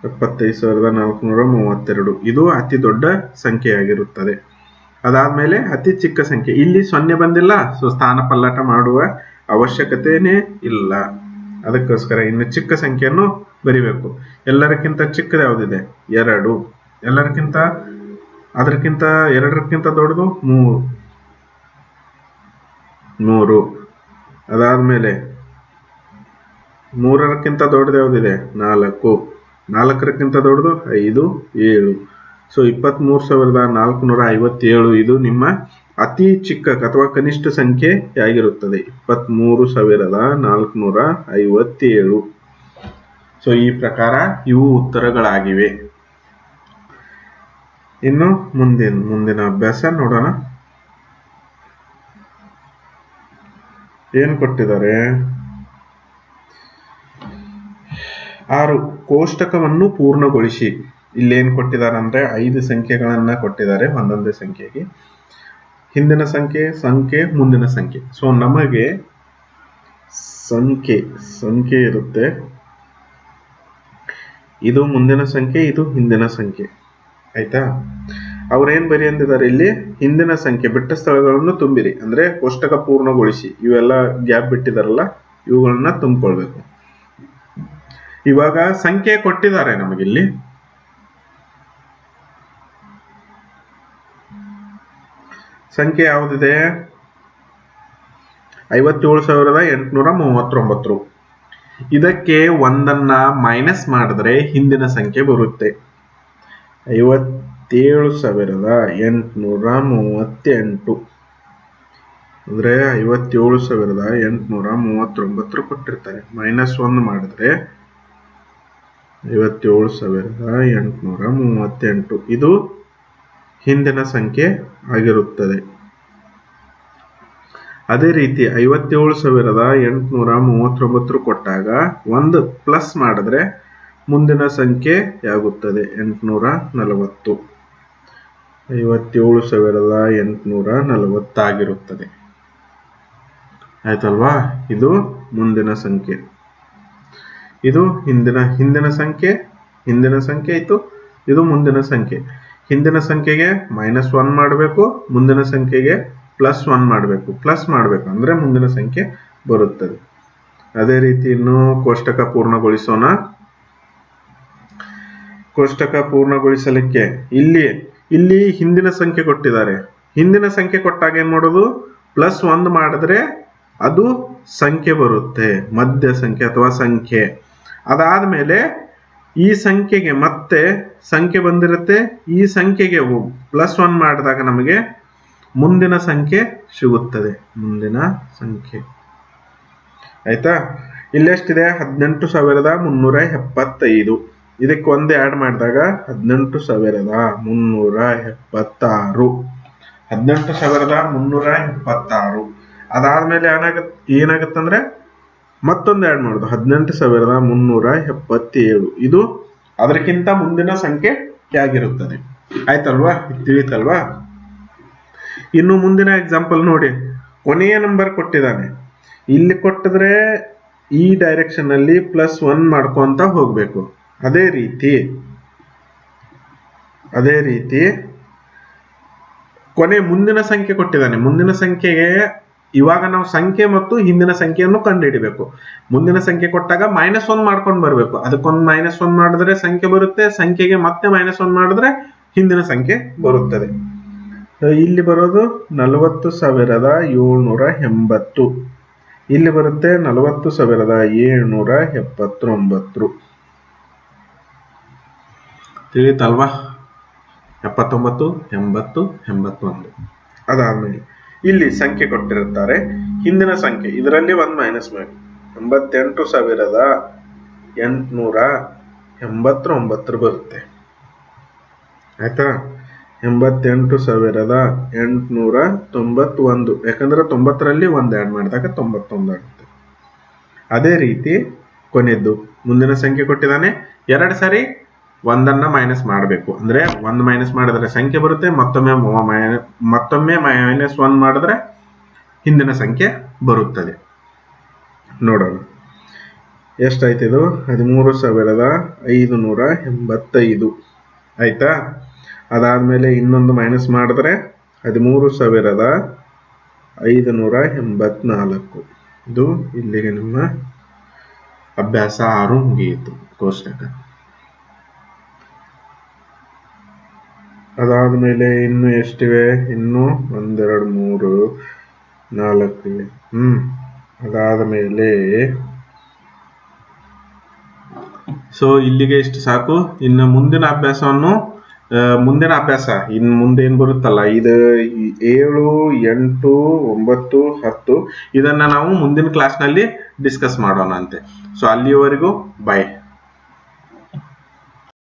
ಎಪ್ಪತ್ತೈದು ಸಾವಿರದ ನಾಲ್ಕುನೂರ ಮೂವತ್ತೆರಡು. ಇದು ಅತಿ ದೊಡ್ಡ ಸಂಖ್ಯೆಯಾಗಿರುತ್ತದೆ. ಅದಾದ್ಮೇಲೆ ಅತಿ ಚಿಕ್ಕ ಸಂಖ್ಯೆ. ಇಲ್ಲಿ ಸೊನ್ನೆ ಬಂದಿಲ್ಲ. ಸೊ ಸ್ಥಾನ ಪಲ್ಲಟ ಮಾಡುವ ಅವಶ್ಯಕತೆಯೇ ಇಲ್ಲ. ಅದಕ್ಕೋಸ್ಕರ ಇನ್ನು ಚಿಕ್ಕ ಸಂಖ್ಯೆಯನ್ನು ಬರಿಬೇಕು. ಎಲ್ಲರಿಗಿಂತ ಚಿಕ್ಕದು ಯಾವುದಿದೆ? ಎರಡು. ಎಲ್ಲರಿಗಿಂತ ಅದಕ್ಕಿಂತ, ಎರಡರಕ್ಕಿಂತ ದೊಡ್ಡದು? ಮೂರು. ಮೂರು. ಅದಾದ್ಮೇಲೆ ಮೂರರಕ್ಕಿಂತ ದೊಡ್ಡದು ಯಾವುದಿದೆ? ನಾಲ್ಕು. ನಾಲ್ಕರಕ್ಕಿಂತ ದೊಡ್ಡದು ಐದು, ಏಳು. ಸೊ ಇಪ್ಪತ್ತ್ಮೂರು ಸಾವಿರದ ನಾಲ್ಕುನೂರ ಐವತ್ತೇಳು ಇದು ನಿಮ್ಮ ಅತಿ ಚಿಕ್ಕ ಅಥವಾ ಕನಿಷ್ಠ ಸಂಖ್ಯೆ ಆಗಿರುತ್ತದೆ ಇಪ್ಪತ್ತ್ಮೂರು ಸಾವಿರದ ನಾಲ್ಕುನೂರ ಐವತ್ತೇಳು. ಸೊ ಈ ಪ್ರಕಾರ ಇವು ಉತ್ತರಗಳಾಗಿವೆ. ಇನ್ನು ಮುಂದಿನ ಮುಂದಿನ ಅಭ್ಯಾಸ ನೋಡೋಣ. ಏನು ಕೊಟ್ಟಿದ್ದಾರೆ? ಆರು ಕೋಷ್ಟಕವನ್ನು ಪೂರ್ಣಗೊಳಿಸಿ. ಇಲ್ಲಿ ಏನ್ ಕೊಟ್ಟಿದ್ದಾರೆ ಅಂದ್ರೆ ಐದು ಸಂಖ್ಯೆಗಳನ್ನು ಕೊಟ್ಟಿದ್ದಾರೆ, ಒಂದೊಂದೇ ಸಂಖ್ಯೆಗೆ. ಹಿಂದಿನ ಸಂಖ್ಯೆ ಸಂಖ್ಯೆ, ಮುಂದಿನ ಸಂಖ್ಯೆ. ಸೊ ನಮಗೆ ಸಂಖ್ಯೆ ಸಂಖ್ಯೆ ಇರುತ್ತೆ. ಇದು ಮುಂದಿನ ಸಂಖ್ಯೆ, ಇದು ಹಿಂದಿನ ಸಂಖ್ಯೆ. ಆಯ್ತಾ? ಅವ್ರೇನ್ ಬರಿ ಅಂದಿದ್ದಾರೆ ಇಲ್ಲಿ? ಹಿಂದಿನ ಸಂಖ್ಯೆ, ಬಿಟ್ಟ ಸ್ಥಳಗಳನ್ನು ತುಂಬಿರಿ. ಅಂದ್ರೆ ಕೋಷ್ಟಕ ಪೂರ್ಣಗೊಳಿಸಿ. ಇವೆಲ್ಲ ಗ್ಯಾಪ್ ಬಿಟ್ಟಿದಾರಲ್ಲ, ಇವುಗಳನ್ನ ತುಂಬಿಕೊಳ್ಬೇಕು. ಇವಾಗ ಸಂಖ್ಯೆ ಕೊಟ್ಟಿದ್ದಾರೆ ನಮಗಿಲ್ಲಿ. ಸಂಖ್ಯೆ ಯಾವುದಿದೆ? ಐವತ್ತೇಳು ಸಾವಿರದ ಎಂಟುನೂರ ಮೂವತ್ತೊಂಬತ್ತು. ಇದಕ್ಕೆ ಒಂದನ್ನ ಮೈನಸ್ ಮಾಡಿದ್ರೆ ಹಿಂದಿನ ಸಂಖ್ಯೆ ಬರುತ್ತೆ. ಐವತ್ತೇಳು ಸಾವಿರದ ಎಂಟುನೂರ ಮೂವತ್ತೆಂಟು. ಅಂದ್ರೆ ಐವತ್ತೇಳು ಸಾವಿರದ ಎಂಟುನೂರ ಮೂವತ್ತೊಂಬತ್ತು ಕೊಟ್ಟಿರ್ತಾರೆ. ಮೈನಸ್ ಒಂದು ಮಾಡಿದ್ರೆ ಐವತ್ತೇಳು ಸಾವಿರದ ಎಂಟುನೂರ ಮೂವತ್ತೆಂಟು. ಇದು ಹಿಂದಿನ ಸಂಖ್ಯೆ ಆಗಿರುತ್ತದೆ. ಅದೇ ರೀತಿ ಐವತ್ತೇಳು ಸಾವಿರದ ಎಂಟುನೂರ ಮೂವತ್ತೊಂಬತ್ತು ಕೊಟ್ಟಾಗ ಒಂದು ಪ್ಲಸ್ ಮಾಡಿದ್ರೆ ಮುಂದಿನ ಸಂಖ್ಯೆ ಆಗುತ್ತದೆ, ಎಂಟುನೂರ ನಲವತ್ತು. ಐವತ್ತೇಳು ಸಾವಿರದ ಎಂಟುನೂರ ನಲವತ್ತಾಗಿರುತ್ತದೆ. ಆಯ್ತಲ್ವಾ? ಇದು ಮುಂದಿನ ಸಂಖ್ಯೆ. ಇದು ಹಿಂದಿನ ಹಿಂದಿನ ಸಂಖ್ಯೆ ಹಿಂದಿನ ಸಂಖ್ಯೆ ಇತ್ತು ಇದು ಮುಂದಿನ ಸಂಖ್ಯೆ. ಹಿಂದಿನ ಸಂಖ್ಯೆಗೆ ಮೈನಸ್ ಒನ್ ಮಾಡಬೇಕು, ಮುಂದಿನ ಸಂಖ್ಯೆಗೆ ಪ್ಲಸ್ ಒನ್ ಮಾಡಬೇಕು. ಪ್ಲಸ್ ಮಾಡಬೇಕು ಅಂದ್ರೆ ಮುಂದಿನ ಸಂಖ್ಯೆ ಬರುತ್ತದೆ. ಅದೇ ರೀತಿ ಇನ್ನು ಕೋಷ್ಟಕ ಪೂರ್ಣಗೊಳಿಸೋಣ. ಕೋಷ್ಟಕ ಪೂರ್ಣಗೊಳಿಸಲಿಕ್ಕೆ ಇಲ್ಲಿ ಇಲ್ಲಿ ಹಿಂದಿನ ಸಂಖ್ಯೆ ಕೊಟ್ಟಿದ್ದಾರೆ. ಹಿಂದಿನ ಸಂಖ್ಯೆ ಕೊಟ್ಟಾಗ ಏನು ಮಾಡೋದು? ಪ್ಲಸ್ ಒಂದು ಮಾಡಿದ್ರೆ ಅದು ಸಂಖ್ಯೆ ಬರುತ್ತೆ. ಮಧ್ಯ ಸಂಖ್ಯೆ ಅಥವಾ ಸಂಖ್ಯೆ. ಅದಾದ್ಮೇಲೆ ಈ ಸಂಖ್ಯೆಗೆ ಮತ್ತೆ ಸಂಖ್ಯೆ ಬಂದಿರುತ್ತೆ, ಈ ಸಂಖ್ಯೆಗೆ ಪ್ಲಸ್ ಒನ್ ಮಾಡಿದಾಗ ನಮಗೆ ಮುಂದಿನ ಸಂಖ್ಯೆ ಸಿಗುತ್ತದೆ. ಮುಂದಿನ ಸಂಖ್ಯೆ. ಆಯ್ತಾ? ಇಲ್ಲೆಷ್ಟಿದೆ ಹದಿನೆಂಟು ಸಾವಿರದ ಮುನ್ನೂರ ಎಪ್ಪತ್ತೈದು. ಇದಕ್ಕೆ ಒಂದೇ ಆಡ್ ಮಾಡಿದಾಗ ಹದಿನೆಂಟು ಸಾವಿರದ ಮುನ್ನೂರ ಎಪ್ಪತ್ತಾರು. ಹದಿನೆಂಟು ಸಾವಿರದ ಮುನ್ನೂರ ಎಪ್ಪತ್ತಾರು. ಅದಾದ್ಮೇಲೆ ಏನಾಗತ್ತೆ ಏನಾಗತ್ತಂದ್ರೆ ಮತ್ತೊಂದು ಆ್ಯಡ್ ಮಾಡೋದು. ಹದಿನೆಂಟು ಸಾವಿರದ ಮುನ್ನೂರ ಎಪ್ಪತ್ತೇಳು. ಇದು ಅದಕ್ಕಿಂತ ಮುಂದಿನ ಸಂಖ್ಯೆ ಆಗಿರುತ್ತದೆ ಆಯ್ತಲ್ವಾ? ತಿಳಿತಲ್ವಾ? ಇನ್ನು ಮುಂದಿನ ಎಕ್ಸಾಂಪಲ್ ನೋಡಿ. ಕೊನೆಯ ನಂಬರ್ ಕೊಟ್ಟಿದ್ದಾನೆ. ಇಲ್ಲಿ ಕೊಟ್ಟಿದ್ರೆ ಈ ಡೈರೆಕ್ಷನ್ ಅಲ್ಲಿ ಪ್ಲಸ್ ಒನ್ ಮಾಡ್ಕೊಂತ ಹೋಗ್ಬೇಕು. ಅದೇ ರೀತಿ ಅದೇ ರೀತಿ ಕೊನೆ ಮುಂದಿನ ಸಂಖ್ಯೆ ಕೊಟ್ಟಿದ್ದಾನೆ. ಮುಂದಿನ ಸಂಖ್ಯೆಗೆ ಇವಾಗ ನಾವು ಸಂಖ್ಯೆ ಮತ್ತು ಹಿಂದಿನ ಸಂಖ್ಯೆಯನ್ನು ಕಂಡುಹಿಡಿಬೇಕು. ಮುಂದಿನ ಸಂಖ್ಯೆ ಕೊಟ್ಟಾಗ ಮೈನಸ್ ಒನ್ ಮಾಡ್ಕೊಂಡು ಬರಬೇಕು. ಅದಕ್ಕೊಂದು ಮೈನಸ್ ಒನ್ ಮಾಡಿದ್ರೆ ಸಂಖ್ಯೆ ಬರುತ್ತೆ, ಸಂಖ್ಯೆಗೆ ಮತ್ತೆ ಮೈನಸ್ ಒನ್ ಮಾಡಿದ್ರೆ ಹಿಂದಿನ ಸಂಖ್ಯೆ ಬರುತ್ತದೆ. ಇಲ್ಲಿ ಬರೋದು ನಲವತ್ತು ಸಾವಿರದ ಏಳ್ನೂರ ಎಂಬತ್ತು. ಇಲ್ಲಿ ಬರುತ್ತೆ ನಲವತ್ತು ಸಾವಿರದ ಏಳ್ನೂರ ಎಪ್ಪತ್ತೊಂಬತ್ತು. ತಿಳಿತಲ್ವಾ ಎಪ್ಪತ್ತೊಂಬತ್ತು, ಎಂಬತ್ತು, ಎಂಬತ್ತೊಂದು. ಅದಾದ್ಮೇಲೆ. ಇಲ್ಲಿ ಸಂಖ್ಯೆ ಕೊಟ್ಟಿರುತ್ತಾರೆ. ಹಿಂದಿನ ಸಂಖ್ಯೆ, ಇದರಲ್ಲಿ ಒಂದು ಮೈನಸ್ ಮಾಡಿ. ಎಂಬತ್ತೆಂಟು ಸಾವಿರದ ಎಂಟುನೂರ ಎಂಬತ್ತೊಂಬತ್ತರ ಬರುತ್ತೆ. ಆಯ್ತಾ? ಎಂಬತ್ತೆಂಟು ಸಾವಿರದ ಎಂಟುನೂರ ತೊಂಬತ್ತೊಂದು. ಯಾಕಂದ್ರೆ ತೊಂಬತ್ತರಲ್ಲಿ ಒಂದು ಆ್ಯಡ್ ಮಾಡಿದಾಗ ತೊಂಬತ್ತೊಂದು ಆಗುತ್ತೆ. ಅದೇ ರೀತಿ ಕೊನೆದ್ದು, ಮುಂದಿನ ಸಂಖ್ಯೆ ಕೊಟ್ಟಿದ್ದಾನೆ. ಎರಡು ಸಾರಿ ಒಂದನ್ನ ಮೈನಸ್ ಮಾಡಬೇಕು. ಅಂದ್ರೆ ಒಂದು ಮೈನಸ್ ಮಾಡಿದ್ರೆ ಸಂಖ್ಯೆ ಬರುತ್ತೆ, ಮತ್ತೊಮ್ಮೆ ಮತ್ತೊಮ್ಮೆ ಮೈನಸ್ ಒನ್ ಮಾಡಿದ್ರೆ ಹಿಂದಿನ ಸಂಖ್ಯೆ ಬರುತ್ತದೆ. ನೋಡೋಣ. ಎಷ್ಟಾಯ್ತು ಇದು? ಹದಿಮೂರು ಸಾವಿರದ ಐದು ನೂರ ಎಂಬತ್ತೈದು. ಆಯ್ತಾ? ಅದಾದ್ಮೇಲೆ ಇನ್ನೊಂದು ಮೈನಸ್ ಮಾಡಿದ್ರೆ ಹದಿಮೂರು ಸಾವಿರದ ಐದು ನೂರ ಎಂಬತ್ನಾಲ್ಕು. ಇದು ಇಲ್ಲಿಗೆ ನಿಮ್ಮ ಅಭ್ಯಾಸ ಆರು ಮುಗಿಯಿತು ಕೋಷ್ಟಕ. ಅದಾದ್ಮೇಲೆ ಇನ್ನು ಎಷ್ಟಿವೆ? ಇನ್ನು ಒಂದೆರಡು, ಮೂರು, ನಾಲ್ಕು. ಇವೆ ಹ್ಮ್. ಅದಾದ ಮೇಲೆ ಸೊ ಇಲ್ಲಿಗೆ ಇಷ್ಟು ಸಾಕು. ಇನ್ನು ಮುಂದಿನ ಅಭ್ಯಾಸವನ್ನು ಮುಂದಿನ ಅಭ್ಯಾಸ. ಇನ್ನು ಮುಂದೆ ಏನು ಬರುತ್ತಲ್ಲ? ಇದು ಏಳು, ಎಂಟು, ಒಂಬತ್ತು, ಹತ್ತು. ಇದನ್ನ ನಾವು ಮುಂದಿನ ಕ್ಲಾಸ್ನಲ್ಲಿ ಡಿಸ್ಕಸ್ ಮಾಡೋಣ ಅಂತೆ. ಸೊ ಅಲ್ಲಿಯವರೆಗೂ ಬಾಯ್